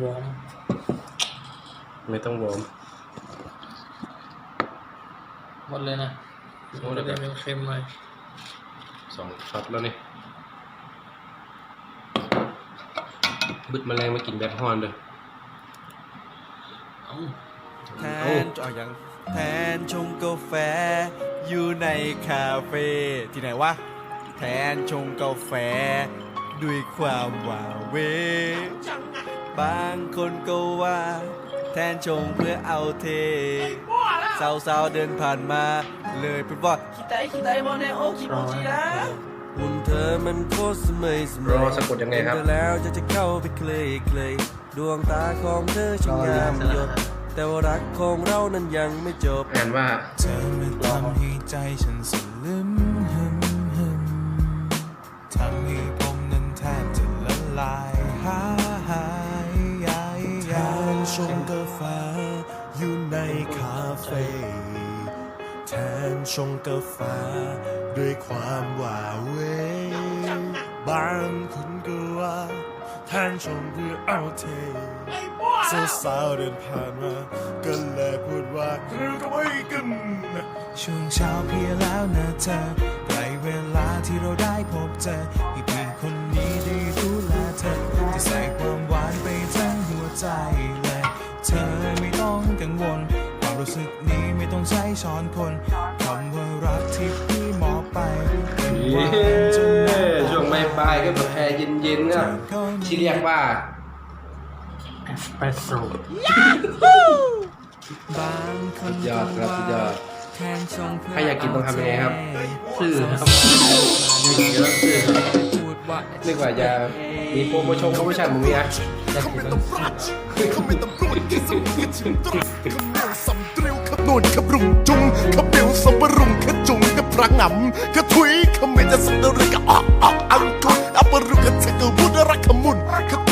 วอร์มไม่ต้องวอร์มหมดเลยนะหมดเลยครับจะเป็นเค็มหน่อยสองช็อตแล้วนี่บึดแมลงมากินแบบฮอนเลยเอ้าแทนเอาอย่างแทนชงกาแฟ อยู่ในคาเฟ่ที่ไหนวะ แทนชงกาแฟ ด้วยความว่าเหว บางคนก็ว่า แทนชงเพื่อเอาเทสาวๆเดินผ่านมา เลยพูดว่าคิดไตคิดไตโมเนโอคิโมจินะหุ่นเธอมันโคตรสมัยสมัยรอสะกดยังไงครับเห็นเธอแล้วจะจะเข้าไปเคลยเคลยดวงตาของเธอช่างงามหยดแต่ว่ารักของเรานั้นยังไม่จบอ่านว่าเธอมันทำให้ใจฉันสลึมหึมหึมทำให้ผมนั้นแทบจะละลายหาย ชงกาแฟอยู่ในคาเฟ่แทนชงกาแฟด้วยความหวาเวบางคนก็ว่าแทนชงเพื่อเอาเทสาวๆเดินผ่านมาก็เลยพูดว่าคือก็ไม่กันช่วงเช้าเพียแล้วนะเธอใกล้เวลาที่เราได้พบเจอให้พี่คนนี้ได้ดูแลเธอจะใส่ความหวานไปทั้งหัวใจ รู้สึกนี้ไม่ต้องใช้ช้อนคนคำว่ารักที่พี่มอบไปเป็นหวานจนน้ำตาช่วงบ่ายๆก็แบบแอร์เย็นๆครับที่เรียกว่าเอสเปรสโซ่บางคนสุดยอดครับสุดยอดแทนชงเพื่ ใครอยากกินต้องทำยังไงครับซื่อนะครับเยอะคือพูดว่านึกว่าจะมีโปรโมชั่นโปรโมชั่นมึงมีอะอยากกินต้องซื่อเขาไม่ตำรวจที่สุดที่ถึงตรัสขมวสำเตรียวขบนวนขบรุงจุงขบเบิวสมบรุงขจุงขพระงำขทุยขมิจะสันดริกะออกออกอังกุอัปรุกขเทกบุดรักขมุนขต